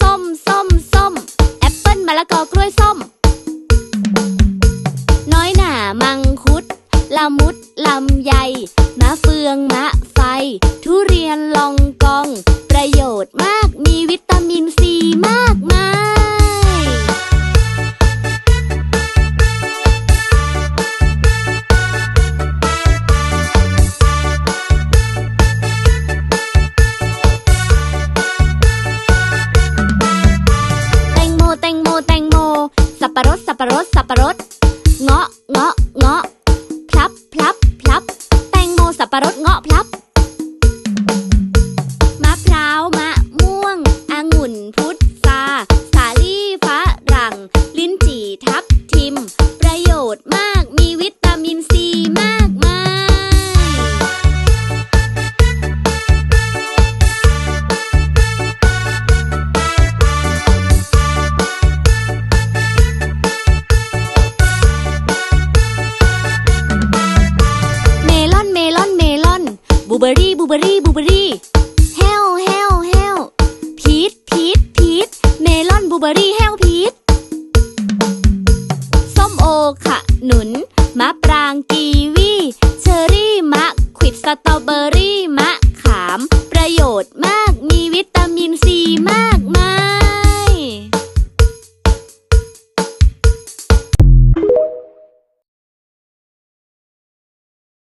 ส้มส้มส้ม แอปเปิ้ลมะละกอกล้วยส้ม น้อยหน่ามังคุด ละมุด ลำไย มะเฟือง มะไฟ ทุเรียนลองกอง ประโยชน์มากมีวิต สับปะรดสับปะรดสับปะรด เงาะเงาะเงาะพลับพลับพลับ แตงโมสับปะรดเงาะพลับ เบอรี่บูเบอรี่บูเบอรี่เฮลเฮลเฮลพีชพีชพีชเมลอนบูเบอรี่เฮลพีชส้มโอขนุนมะปรางกีวี เชอรี่มะขวิดสตรอเบอรี่มะ